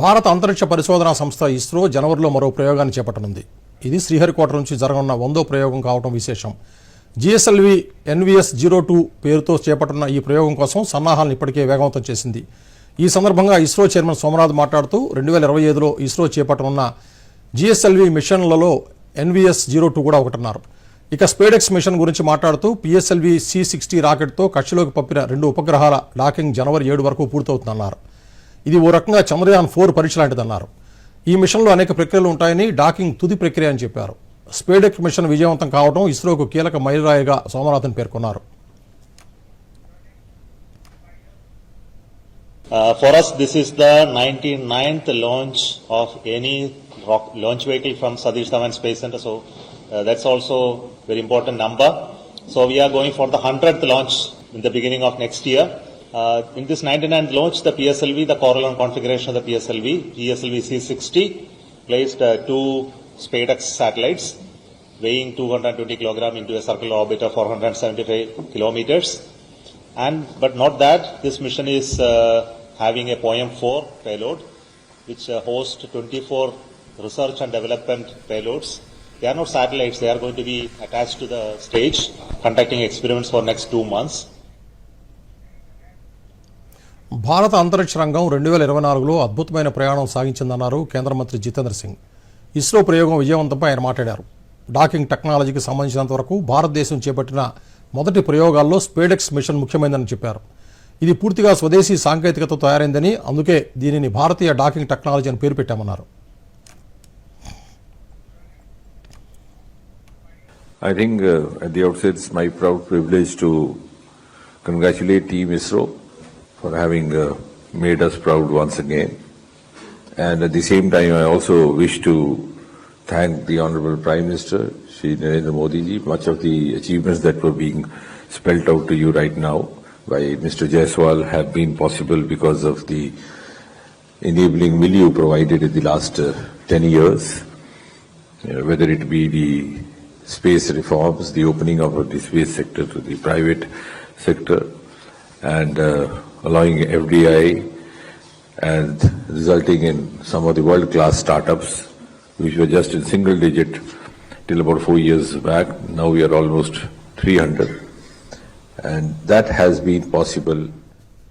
భారత అంతరిక్ష పరిశోధనా సంస్థ ఇస్రో జనవరిలో మరో ప్రయోగాన్ని చేపట్టనుంది. ఇది శ్రీహరికోట నుంచి జరగనున్న వందో ప్రయోగం కావడం విశేషం. జిఎస్ఎల్వి ఎన్విఎస్ జీరో టూ పేరుతో చేపట్టనున్న ఈ ప్రయోగం కోసం సన్నాహాలను ఇప్పటికే వేగవంతం చేసింది. ఈ సందర్భంగా ఇస్రో చైర్మన్ సోమనాథ్ మాట్లాడుతూ రెండు వేల ఇరవై ఐదులో ఇస్రో చేపట్టనున్న జిఎస్ఎల్వి మిషన్లలో ఎన్విఎస్ జీరో టూ కూడా ఒకటన్నారు. ఇక స్పేడెక్స్ మిషన్ గురించి మాట్లాడుతూ పిఎస్ఎల్వి సి సిక్స్టీ రాకెట్తో కక్షలోకి పంపిన రెండు ఉపగ్రహాల డాకింగ్ జనవరి ఏడు వరకు పూర్తవుతుందన్నారు. ఇది ఓ రకంగా చంద్రయాన్ ఫోర్ పరీక్ష లాంటిదన్నారు ఈ మిషన్లో అనేక ప్రక్రియలు ఉంటాయని డాకింగ్ తుది ప్రక్రియ అని చెప్పారు స్పేడెక్ మిషన్ విజయవంతం కావడం ఇస్రోకు కీలక మైలురాయిగా సోమనాథన్ పేర్కొన్నారు Uh, for us, this is the 99th launch of any rock launch vehicle from Satish Dhawan Space Center. So uh, that's also very important number. So we are going for the 100th launch in the beginning of next year. Uh, in this 99th launch, the PSLV, the Corelon configuration of the PSLV, GSLV C60, placed uh, two SpaceX satellites weighing 220 kilogram into a circular orbit of 475 kilometers. And but not that this mission is uh, having a POEM 4 payload, which uh, hosts 24 research and development payloads. They are not satellites; they are going to be attached to the stage, conducting experiments for next two months. భారత అంతరిక్ష రంగం రెండు వేల ఇరవై నాలుగులో అద్భుతమైన ప్రయాణం సాగించిందన్నారు కేంద్ర మంత్రి జితేంద్ర సింగ్. ఇస్రో ప్రయోగం విజయవంతంపై ఆయన మాట్లాడారు. డాకింగ్ టెక్నాలజీకి సంబంధించినంత వరకు భారతదేశం చేపట్టిన మొదటి ప్రయోగాల్లో స్పేడెక్స్ మిషన్ ముఖ్యమైనదని చెప్పారు. ఇది పూర్తిగా స్వదేశీ సాంకేతికతో తయారైందని అందుకే దీనిని భారతీయ డాకింగ్ టెక్నాలజీ అని పేరు పెట్టామన్నారు. I think uh, at the outset it's my proud privilege to congratulate Team ISRO for having uh, made us proud once again. And at the same time, I also wish to thank the Honorable Prime Minister, Shri Narendra Modi ji. Much of the achievements that were being spelled out to you right now by Mr. Jaiswal have been possible because of the enabling milieu provided in the last uh, 10 years uh, whether it be the space reforms, the opening of the space sector to the private sector, and uh, allowing FDI and resulting in some of the world-class startups which were just in single digit till about four years back. Now we are almost 300. And that has been possible